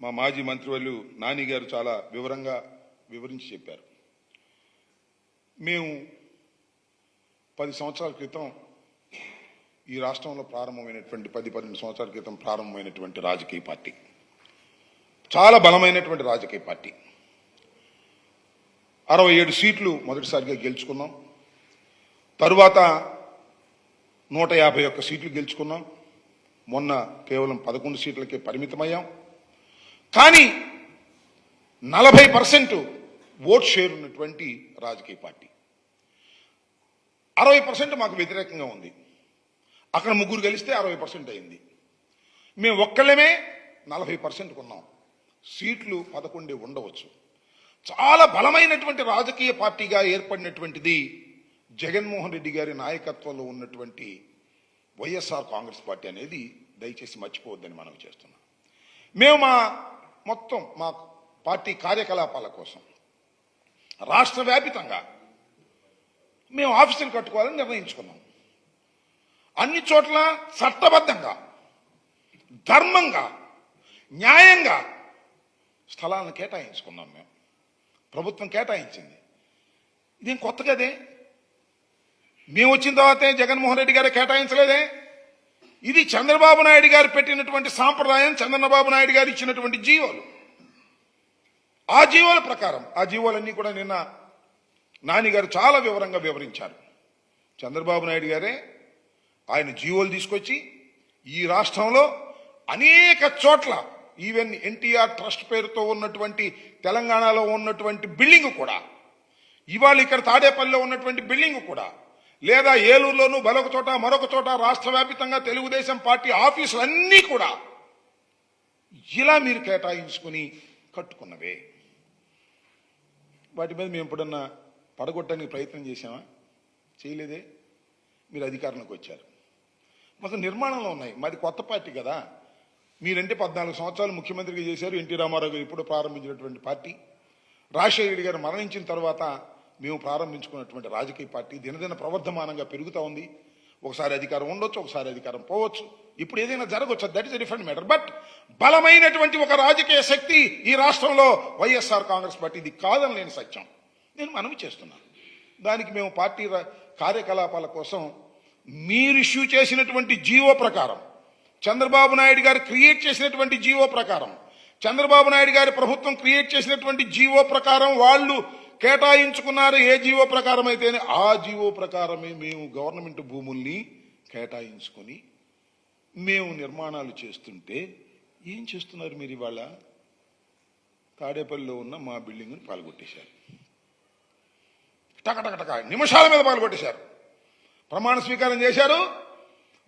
మా మాజీ మంత్రివర్యులు నాని గారు చాలా వివరంగా వివరించి చెప్పారు. మేము పది సంవత్సరాల క్రితం ఈ రాష్ట్రంలో ప్రారంభమైనటువంటి పది పన్నెండు సంవత్సరాల క్రితం ప్రారంభమైనటువంటి రాజకీయ పార్టీ. చాలా బలమైనటువంటి రాజకీయ పార్టీ. అరవై ఏడు సీట్లు మొదటిసారిగా గెలుచుకున్నాం. తరువాత నూట యాభై ఒక్క సీట్లు గెలుచుకున్నాం. మొన్న కేవలం పదకొండు సీట్లకే పరిమితమయ్యాం. కానీ నలభై పర్సెంట్ ఓట్ షేర్ ఉన్నటువంటి రాజకీయ పార్టీ. అరవై పర్సెంట్ మాకు వ్యతిరేకంగా ఉంది. అక్కడ ముగ్గురు గెలిస్తే అరవై పర్సెంట్ అయింది. మేము ఒక్కళ్ళమే నలభై పర్సెంట్ కొన్నాం. సీట్లు పదకొండే ఉండవచ్చు. చాలా బలమైనటువంటి రాజకీయ పార్టీగా ఏర్పడినటువంటిది జగన్మోహన్ రెడ్డి గారి నాయకత్వంలో ఉన్నటువంటి వైఎస్ఆర్ కాంగ్రెస్ పార్టీ అనేది దయచేసి మర్చిపోవద్దని మనం చేస్తున్నాం. మేము మా మొత్తం మా పార్టీ కార్యకలాపాల కోసం. రాష్ట్ర వ్యాపితంగా మేము ఆఫీసులు కట్టుకోవాలని నిర్ణయించుకున్నాం. అన్ని చోట్ల చట్టబద్ధంగా ధర్మంగా న్యాయంగా స్థలాలను కేటాయించుకున్నాం మేము. ప్రభుత్వం కేటాయించింది. ఇదేం కొత్త కదే మేము వచ్చిన తర్వాతే జగన్మోహన్ రెడ్డి గారు కేటాయించలేదే? ఇది చంద్రబాబు నాయుడు గారు పెట్టినటువంటి సాంప్రదాయం చంద్రబాబు నాయుడు గారు ఇచ్చినటువంటి జీవోలు. ఆ జీవోల ప్రకారం ఆ జీవోలన్నీ కూడా నిన్న నానిగారు చాలా వివరంగా వివరించారు. చంద్రబాబు నాయుడు గారే ఆయన జీవోలు తీసుకొచ్చి ఈ రాష్ట్రంలో అనేక చోట్ల ఈవెన్ ఎన్టీఆర్ ట్రస్ట్ పేరుతో ఉన్నటువంటి తెలంగాణలో ఉన్నటువంటి బిల్డింగ్ కూడా ఇవాళ ఇక్కడ తాడేపల్లిలో ఉన్నటువంటి బిల్డింగ్ కూడా లేదా ఏలూరులోనూ మరొక చోట మరొక చోట రాష్ట్ర వ్యాపితంగా తెలుగుదేశం పార్టీ ఆఫీసులన్నీ కూడా ఇలా మీరు కేటాయించుకుని కట్టుకున్నవే. వాటి మీద మేము ఎప్పుడన్నా పడగొట్టడానికి ప్రయత్నం చేశామా? చేయలేదే? మీరు అధికారంలోకి వచ్చారు. మొత్తం నిర్మాణంలో ఉన్నాయి. మాది కొత్త పార్టీ కదా. మీరంటే పద్నాలుగు సంవత్సరాలు ముఖ్యమంత్రిగా చేశారు. ఎన్టీ రామారావు గారు ఇప్పుడు ప్రారంభించినటువంటి పార్టీ. రాజశేఖర రెడ్డి గారు మరణించిన తర్వాత మేము ప్రారంభించుకున్నటువంటి రాజకీయ పార్టీ దినదిన ప్రవర్ధమానంగా పెరుగుతూ ఉంది. ఒకసారి అధికారం ఉండొచ్చు ఒకసారి అధికారం పోవచ్చు. ఇప్పుడు ఏదైనా జరగవచ్చు that is different matter but బలమైనటువంటి ఒక రాజకీయ శక్తి ఈ రాష్ట్రంలో వైఎస్ఆర్ కాంగ్రెస్ పార్టీ ఇది కాదని లేని సత్యం. నేను మనవి చేస్తున్నాను. దానికి మేము పార్టీ కార్యకలాపాల కోసం మీరు ఇష్యూ చేసినటువంటి జీవో ప్రకారం చంద్రబాబు నాయుడు గారు క్రియేట్ చేసినటువంటి జీవో ప్రకారం చంద్రబాబు నాయుడు గారి ప్రభుత్వం క్రియేట్ చేసినటువంటి జీవో ప్రకారం వాళ్ళు కేటాయించుకున్నారు ఏ జీవో ప్రకారం అయితేనే ఆ జీవో ప్రకారమే మేము గవర్నమెంట్ భూముల్ని కేటాయించుకొని మేము నిర్మాణాలు చేస్తుంటే ఏం చేస్తున్నారు మీరు ఇవాళ? తాడేపల్లిలో ఉన్న మా బిల్డింగ్ని పాల్గొట్టేశారు. టకటకటక నిమిషాల మీద పాల్గొట్టేశారు. ప్రమాణ స్వీకారం చేశారు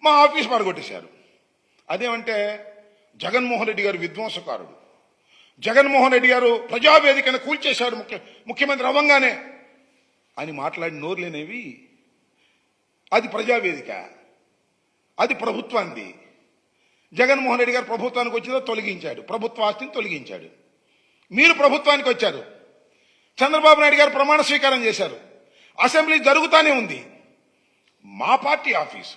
మా ఆఫీస్ పాల్గొట్టేశారు. అదేమంటే జగన్మోహన్ రెడ్డి గారు విధ్వంసకారుడు. జగన్మోహన్ రెడ్డి గారు ప్రజావేదికను కూల్చేశాడు ముఖ్య ముఖ్యమంత్రి అవ్వంగానే. అని మాట్లాడి నోరులేనేవి అది ప్రజావేదిక అది ప్రభుత్వాన్ని జగన్మోహన్ రెడ్డి గారు ప్రభుత్వానికి వచ్చిందో తొలగించాడు ప్రభుత్వ ఆస్తిని తొలగించాడు. మీరు ప్రభుత్వానికి వచ్చారు. చంద్రబాబు నాయుడు గారు ప్రమాణ స్వీకారం చేశారు. అసెంబ్లీ జరుగుతానే ఉంది. మా పార్టీ ఆఫీసు.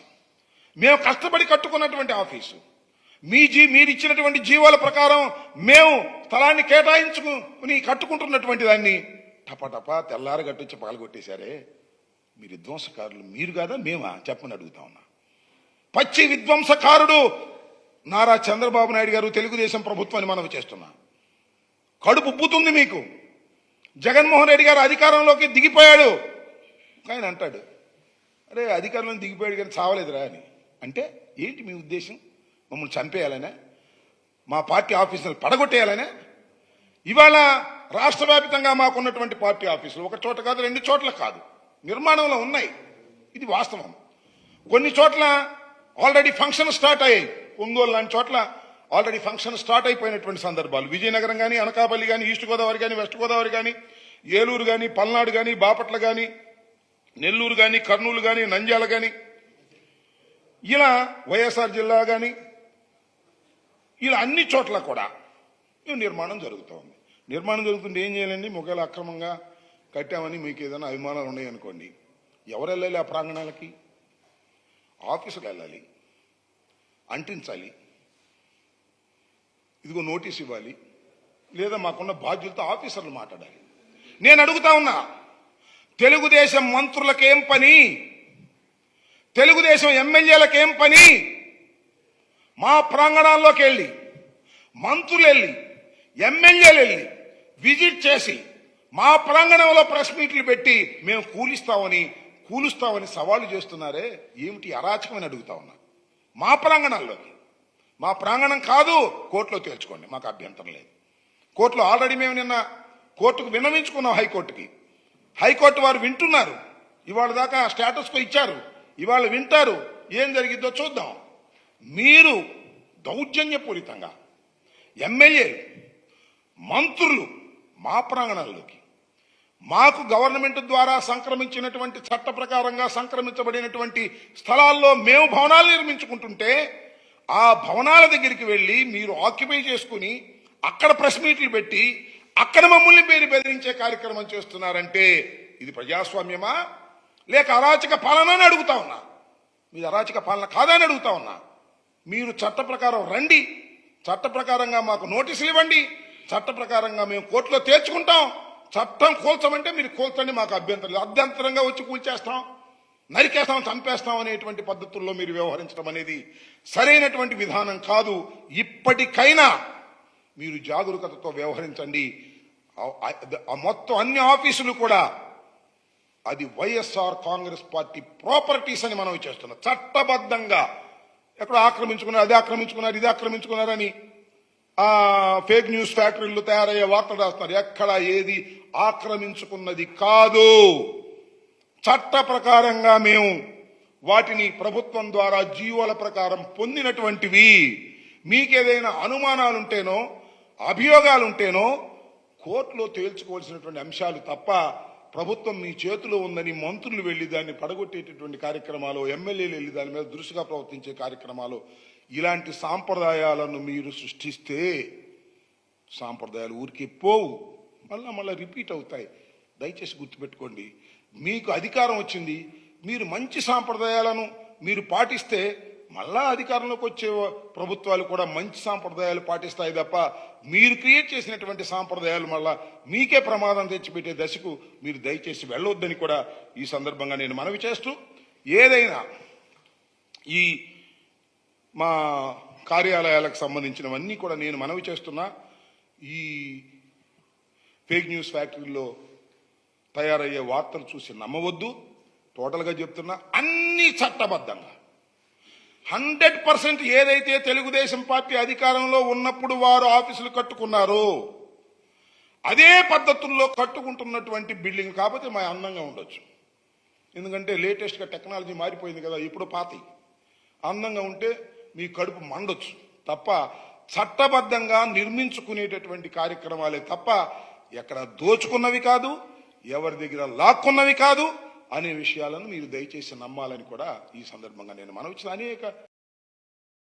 మేము కష్టపడి కట్టుకున్నటువంటి ఆఫీసు. మీ జీ మీరు ఇచ్చినటువంటి జీవాల ప్రకారం మేము స్థలాన్ని కేటాయించుకుని కట్టుకుంటున్నటువంటి దాన్ని. టపటపా తెల్లారి గట్టొచ్చి పగలగొట్టేశారే మీరు విధ్వంసకారులు మీరు కాదా మేమా? చెప్పని అడుగుతా ఉన్నా. పచ్చి విధ్వంసకారుడు నారా చంద్రబాబు నాయుడు గారు తెలుగుదేశం ప్రభుత్వాన్ని మనం చేస్తున్నా. కడుపు ఉబ్బుతుంది మీకు. జగన్మోహన్ రెడ్డి గారు అధికారంలోకి దిగిపోయాడు. ఆయన అంటాడు అరే అధికారంలో దిగిపోయాడు కానీ చావలేదురా అని. అంటే ఏంటి మీ ఉద్దేశం? మమ్మల్ని చంపేయాలనే మా పార్టీ ఆఫీసులు పడగొట్టేయాలనే ఇవాళ రాష్ట్ర వ్యాప్తంగా మాకున్నటువంటి పార్టీ ఆఫీసులు ఒక చోట కాదు రెండు చోట్ల కాదు నిర్మాణంలో ఉన్నాయి. ఇది వాస్తవం. కొన్ని చోట్ల ఆల్రెడీ ఫంక్షన్ స్టార్ట్ అయ్యాయి. ఒంగోలు లాంటి చోట్ల ఆల్రెడీ ఫంక్షన్ స్టార్ట్ అయిపోయినటువంటి సందర్భాలు. విజయనగరం కానీ అనకాపల్లి కానీ ఈస్ట్ గోదావరి కానీ వెస్ట్ గోదావరి కానీ ఏలూరు కానీ పల్నాడు కానీ బాపట్ల కానీ నెల్లూరు కానీ కర్నూలు కానీ నంద్యాల కానీ ఇలా వైఎస్ఆర్ జిల్లా కానీ ఇలా అన్ని చోట్ల కూడా నిర్మాణం జరుగుతుంది. నిర్మాణం జరుగుతుంటే ఏం చేయాలండి? ఒకవేళ అక్రమంగా కట్టామని మీకు ఏదైనా అభిమానాలు ఉన్నాయనుకోండి. ఎవరు వెళ్ళాలి ఆ ప్రాంగణాలకి? ఆఫీసుకు వెళ్ళాలి. అంటించాలి. ఇదిగో నోటీస్ ఇవ్వాలి. లేదా మాకున్న బాధ్యులతో ఆఫీసర్లు మాట్లాడాలి. నేను అడుగుతా ఉన్నా తెలుగుదేశం మంత్రులకేం పని? తెలుగుదేశం ఎమ్మెల్యేలకేం పని? మా ప్రాంగణాల్లోకి వెళ్ళి మంత్రులు వెళ్ళి ఎమ్మెల్యేలు వెళ్ళి విజిట్ చేసి మా ప్రాంగణంలో ప్రెస్ మీట్లు పెట్టి మేము కూలిస్తామని కూలుస్తామని సవాళ్ళు చేస్తున్నారే? ఏమిటి అరాచకమని అడుగుతా ఉన్నా. మా ప్రాంగణాల్లోకి. మా ప్రాంగణం కాదు కోర్టులో తేల్చుకోండి మాకు అభ్యంతరం లేదు. కోర్టులో ఆల్రెడీ మేము నిన్న కోర్టుకు విన్నవించుకున్నాం హైకోర్టుకి. హైకోర్టు వారు వింటున్నారు. ఇవాళ దాకా స్టేటస్కు ఇచ్చారు. ఇవాళ వింటారు. ఏం జరిగిద్దో చూద్దాం. మీరు దౌర్జన్యపూరితంగా ఎమ్మెల్యేలు మంత్రులు మా ప్రాంగణంలోకి మాకు గవర్నమెంట్ ద్వారా సంక్రమించినటువంటి చట్ట ప్రకారంగా సంక్రమించబడినటువంటి స్థలాల్లో మేము భవనాలు నిర్మించుకుంటుంటే ఆ భవనాల దగ్గరికి వెళ్ళి మీరు ఆక్యుపై చేసుకుని అక్కడ ప్రెస్ మీట్లు పెట్టి అక్కడ మమ్మల్ని పేరు బెదిరించే కార్యక్రమం చేస్తున్నారంటే ఇది ప్రజాస్వామ్యమా? లేక అరాచక పాలన అని అడుగుతా ఉన్నా? మీది అరాచక పాలన కాదా అని అడుగుతా ఉన్నా? మీరు చట్ట ప్రకారం రండి. చట్ట ప్రకారంగా మాకు నోటీసులు ఇవ్వండి. చట్ట ప్రకారంగా మేము కోర్టులో తేల్చుకుంటాం. చట్టం కూల్చమంటే మీరు కూల్చండి మాకు అభ్యంతరం అభ్యంతరంగా వచ్చి కూల్చేస్తాం. నరికేస్తాం చంపేస్తాం అనేటువంటి పద్ధతుల్లో మీరు వ్యవహరించడం అనేది సరైనటువంటి విధానం కాదు. ఇప్పటికైనా మీరు జాగరూకతతో వ్యవహరించండి. మొత్తం అన్ని ఆఫీసులు కూడా అది వైఎస్ఆర్ కాంగ్రెస్ పార్టీ ప్రాపర్టీస్ అని మనం చేస్తున్నాం చట్టబద్ధంగా ఎక్కడ ఆక్రమించుకున్నారు అది ఆక్రమించుకున్నారు ఇది ఆక్రమించుకున్నారని ఆ ఫేక్ న్యూస్ ఫ్యాక్టరీలు తయారయ్యే వార్తలు రాస్తున్నారు. ఎక్కడ ఏది ఆక్రమించుకున్నది కాదు. చట్ట ప్రకారంగా మేము వాటిని ప్రభుత్వం ద్వారా జీవోల ప్రకారం పొందినటువంటివి. మీకేదైనా అనుమానాలుంటేనో అభియోగాలుంటేనో కోర్టులో తేల్చుకోవాల్సినటువంటి అంశాలు తప్ప ప్రభుత్వం మీ చేతిలో ఉందని మంత్రులు వెళ్ళి దాన్ని పడగొట్టేటటువంటి కార్యక్రమాలు ఎమ్మెల్యేలు వెళ్ళి దాని మీద దృష్టిగా ప్రవర్తించే కార్యక్రమాలు ఇలాంటి సాంప్రదాయాలను మీరు సృష్టిస్తే సాంప్రదాయాలు ఊరికి పోవు. మళ్ళా మళ్ళీ రిపీట్ అవుతాయి. దయచేసి గుర్తుపెట్టుకోండి. మీకు అధికారం వచ్చింది. మీరు మంచి సాంప్రదాయాలను మీరు పాటిస్తే మళ్ళా అధికారంలోకి వచ్చే ప్రభుత్వాలు కూడా మంచి సాంప్రదాయాలు పాటిస్తాయి తప్ప మీరు క్రియేట్ చేసినటువంటి సాంప్రదాయాలు మళ్ళా మీకే ప్రమాదం తెచ్చిపెట్టే దశకు మీరు దయచేసి వెళ్ళొద్దని కూడా ఈ సందర్భంగా నేను మనవి చేస్తూ ఏదైనా ఈ మా కార్యాలయాలకు సంబంధించినవన్నీ కూడా నేను మనవి చేస్తున్నా. ఈ ఫేక్ న్యూస్ ఫ్యాక్టరీలో తయారయ్యే వార్తలు చూసి నమ్మవద్దు. టోటల్గా చెప్తున్నా అన్ని చట్టబద్ధంగా. హండ్రెడ్ పర్సెంట్ ఏదైతే తెలుగుదేశం పార్టీ అధికారంలో ఉన్నప్పుడు వారు ఆఫీసులు కట్టుకున్నారో అదే పద్ధతుల్లో కట్టుకుంటున్నటువంటి బిల్డింగ్ కాకపోతే మా అందంగా ఉండొచ్చు. ఎందుకంటే లేటెస్ట్గా టెక్నాలజీ మారిపోయింది కదా ఇప్పుడు పాతి అందంగా ఉంటే మీ కడుపు మండొచ్చు. తప్ప చట్టబద్ధంగా నిర్మించుకునేటటువంటి కార్యక్రమాలే తప్ప ఎక్కడ దోచుకున్నవి కాదు ఎవరి దగ్గర లాక్కున్నవి కాదు అనే విషయాలను మీరు దయచేసి నమ్మాలని కూడా ఈ సందర్భంగా నేను మనవి అనేక